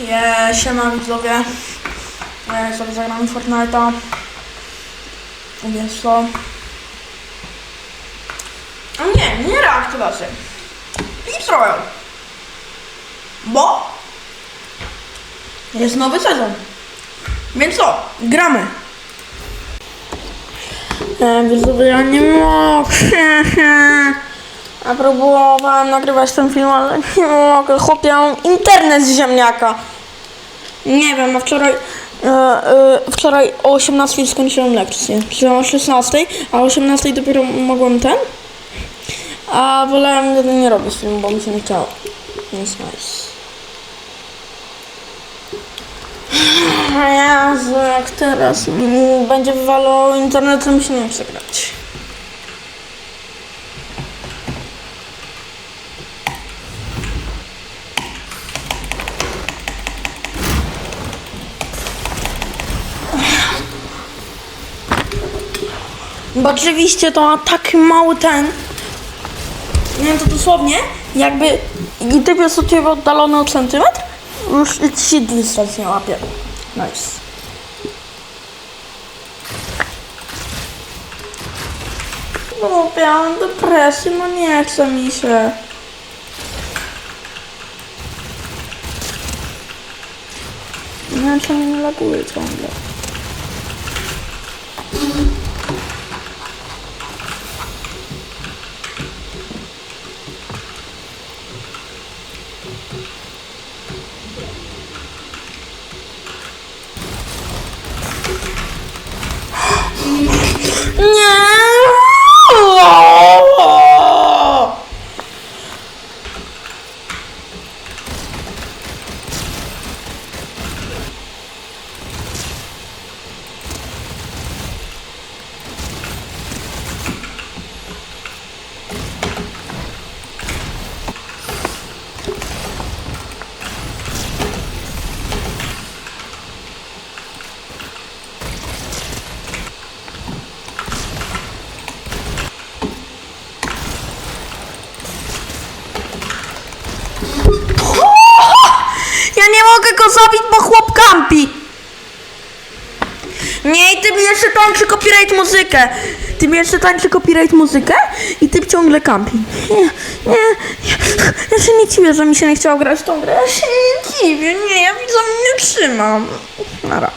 Je, siema widzowie. E, sobie zagramy Fortnite'a. Więc to... A nie, nie reaktywację. Clips Royale. Bo... Jest nowy sezon. Więc co? Gramy. E, widzowie, ja nie mogę. A próbowałem nagrywać ten film, ale nie mogę. Chłopie, mam internet z ziemniaka. Nie wiem, a wczoraj, e, e, wczoraj o 18 skończyłem lekcję. Czy o 16, a o 18 dopiero mogłem ten. A wolałem nie robić filmu, bo mi się nie chciało. Więc nice. Jezu, jak teraz będzie wywalał internet, to mi się nie chce grać. Bo oczywiście to ma taki mały ten. Nie wiem, to dosłownie, jakby i typ jest od ciebie oddalony o centymetr, już ci dystans nie łapie. Nice. No, miałam depresję, no nie chce mi się. Nie wiem, czemu nie laguje ciągle. Go zabić, bo chłop kampi. Nie, i ty mi jeszcze tańczy copyright muzykę. Ty mi jeszcze tańczy copyright muzykę i ty ciągle kampi. Nie, nie, ja się nie dziwię, że mi się nie chciało grać w tą grę. Ja się nie dziwię, nie, ja widzę, nie trzymam. Nara.